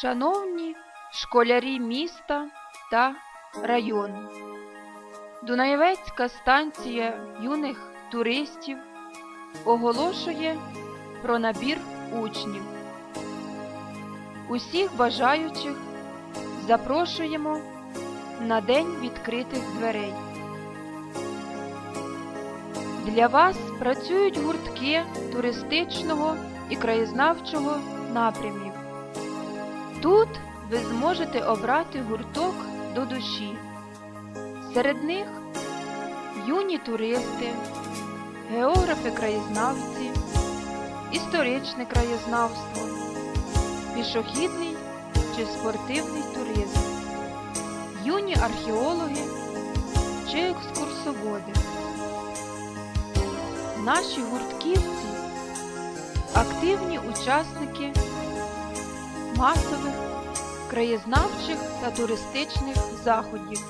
Шановні школярі міста та району, Дунаєвецька станція юних туристів оголошує про набір учнів. Усіх бажаючих запрошуємо на День відкритих дверей. Для вас працюють гуртки туристичного і краєзнавчого напрямів. Тут ви зможете обрати гурток до душі. Серед них юні туристи, географи-краєзнавці, історичне краєзнавство, пішохідний чи спортивний туризм, юні археологи чи екскурсоводи. Наші гуртківці активні учасники масових краєзнавчих та туристичних заходів,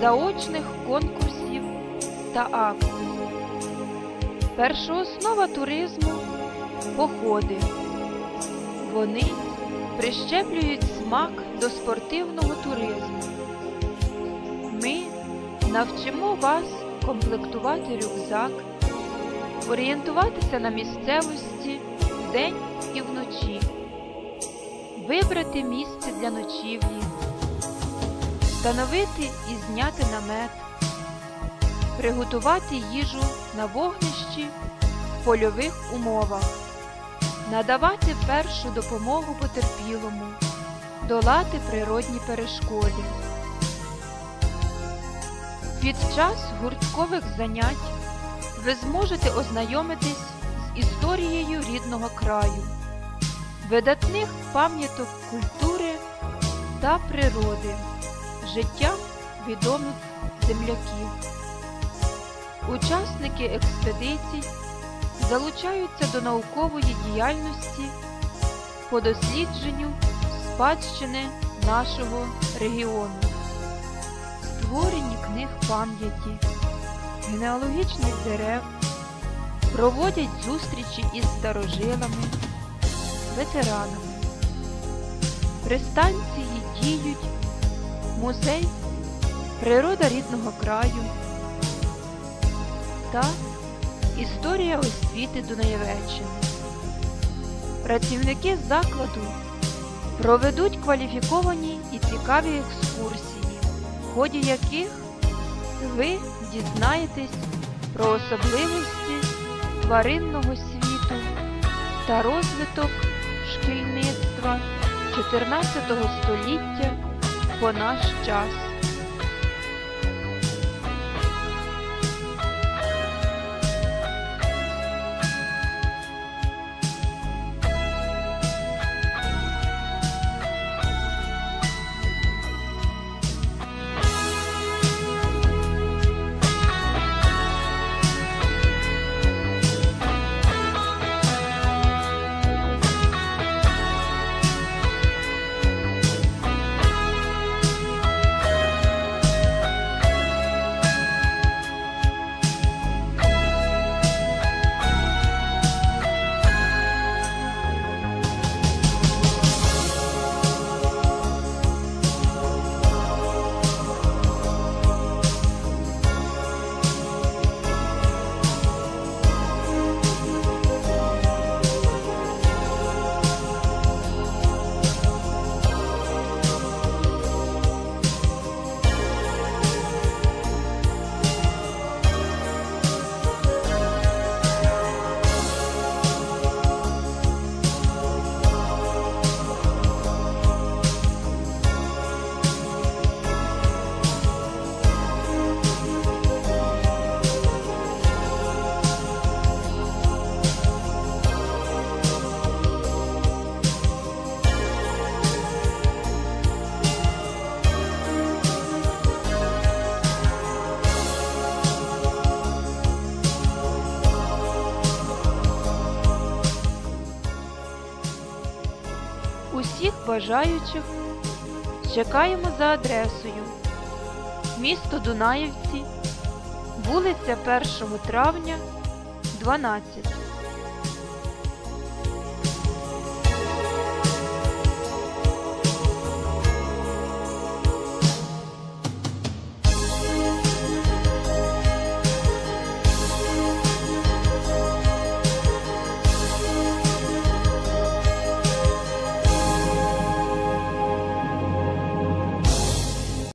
заочних конкурсів та акцій. Першооснова туризму походи. Вони прищеплюють смак до спортивного туризму. Ми навчимо вас комплектувати рюкзак, орієнтуватися на місцевості вдень і вночі, вибрати місце для ночівлі, встановити і зняти намет, приготувати їжу на вогнищі в польових умовах, надавати першу допомогу потерпілому, долати природні перешкоди. Під час гурткових занять ви зможете ознайомитись з історією рідного краю, видатних пам'яток культури та природи, життя відомих земляків. Учасники експедицій залучаються до наукової діяльності по дослідженню спадщини нашого регіону, створенні книг пам'яті, генеалогічних дерев, проводять зустрічі із старожилами, ветеранами. При станції діють музей Природа рідного краю та Історія освіти Дунаєвеччини. Працівники закладу проведуть кваліфіковані і цікаві екскурсії, в ході яких ви дізнаєтесь про особливості тваринного світу та розвиток шкільництва 14 століття по наш час. Бажаючих чекаємо за адресою місто Дунаївці, вулиця 1 травня, 12.